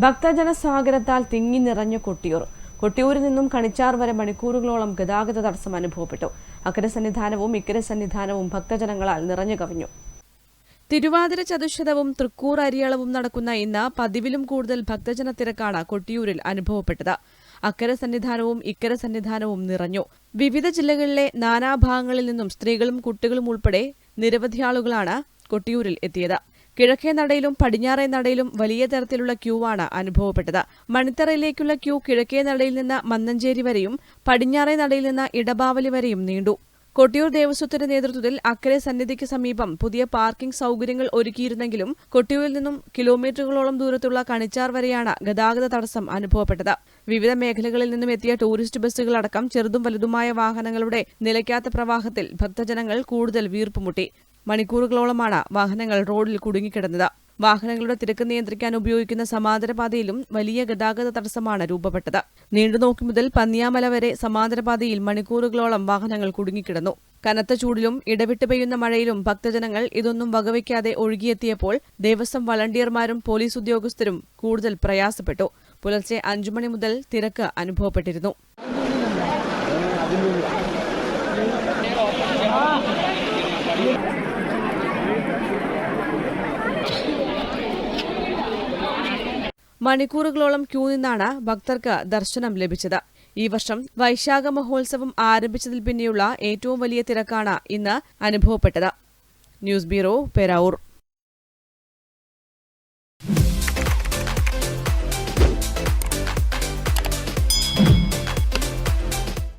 ഭക്തജന സ്വാഗതത്താൽ തിങ്ങി നിറഞ്ഞ കൊട്ടിയൂർ. കൊട്ടിയൂരിൽ നിന്നും കണിച്ചാർ വരെ മണിക്കൂറുകളോളം ഗതാഗത തടസ്സം അനുഭവപ്പെട്ടു. അക്കരെ സന്നിധാനവും ഇക്കരെ സന്നിധാനവും ഭക്തജനങ്ങളാൽ നിറഞ്ഞു കവിഞ്ഞു. തിരുവാതിര ചതുശതവും തൃക്കൂർ അരിയളവും നടക്കുന്ന ഇന്ന് പതിവിലും കൂടുതൽ ഭക്തജന തിരക്കാണ് കൊട്ടിയൂരിൽ അനുഭവപ്പെട്ടത്. അക്കരെ സന്നിധാനവും ഇക്കരെ സന്നിധാനവും നിറഞ്ഞു. വിവിധ ജില്ലകളിലെ നാനാഭാഗങ്ങളിൽ നിന്നും സ്ത്രീകളും കുട്ടികളും ഉൾപ്പെടെ നിരവധി ആളുകളാണ് കൊട്ടിയൂരിൽ എത്തിയത്. കിഴക്കേ നടയിലും പടിഞ്ഞാറേ നടയിലും വലിയ തരത്തിലുള്ള ക്യൂ ആണ് അനുഭവപ്പെട്ടത്. മണിത്തറയിലേക്കുള്ള ക്യൂ കിഴക്കേ നടയിൽ നിന്ന് മന്നഞ്ചേരി വരെയും പടിഞ്ഞാറേ നടയിൽ നിന്ന് ഇടബാവലി വരെയും നീണ്ടു. കൊട്ടിയൂർ ദേവസ്വത്തിന്റെ നേതൃത്വത്തിൽ അക്കരെ സന്നിധിക്ക് സമീപം പുതിയ പാർക്കിംഗ് സൗകര്യങ്ങൾ ഒരുക്കിയിരുന്നെങ്കിലും കൊട്ടിയൂരിൽ നിന്നും കിലോമീറ്ററുകളോളം ദൂരത്തുള്ള കണിച്ചാർ വരെയാണ് ഗതാഗത തടസ്സം അനുഭവപ്പെട്ടത്. വിവിധ മേഖലകളിൽ നിന്നും എത്തിയ ടൂറിസ്റ്റ് ബസ്സുകളടക്കം ചെറുതും വലുതുമായ വാഹനങ്ങളുടെ നിലയ്ക്കാത്ത പ്രവാഹത്തിൽ ഭക്തജനങ്ങൾ കൂടുതൽ വീർപ്പുമുട്ടി. മണിക്കൂറുകളോളമാണ് വാഹനങ്ങൾ റോഡിൽ കുടുങ്ങിക്കിടന്നത്. വാഹനങ്ങളുടെ തിരക്ക് നിയന്ത്രിക്കാൻ ഉപയോഗിക്കുന്ന സമാന്തരപാതയിലും വലിയ ഗതാഗത തടസ്സമാണ് രൂപപ്പെട്ടത്. നീണ്ടുനോക്കി മുതൽ പന്നിയാമല വരെ സമാന്തരപാതയിൽ മണിക്കൂറുകളോളം വാഹനങ്ങൾ കുടുങ്ങിക്കിടന്നു. കനത്ത ചൂടിലും ഇടവിട്ട് പെയ്യുന്ന മഴയിലും ഭക്തജനങ്ങൾ ഇതൊന്നും വകവയ്ക്കാതെ ഒഴുകിയെത്തിയപ്പോൾ ദേവസ്വം വളണ്ടിയർമാരും പോലീസ് ഉദ്യോഗസ്ഥരും കൂടുതൽ പ്രയാസപ്പെട്ടു. പുലർച്ചെ അഞ്ചു മണി മുതൽ തിരക്ക് അനുഭവപ്പെട്ടിരുന്നു. മണിക്കൂറുകളോളം ക്യൂ നിന്നാണ് ഭക്തർക്ക് ദർശനം ലഭിച്ചത്. ഈ വർഷം വൈശാഖ മഹോത്സവം ആരംഭിച്ചതിൽ പിന്നെയുള്ള ഏറ്റവും വലിയ തിരക്കാണ് ഇന്ന് അനുഭവപ്പെട്ടത്. News bureau Peravoor.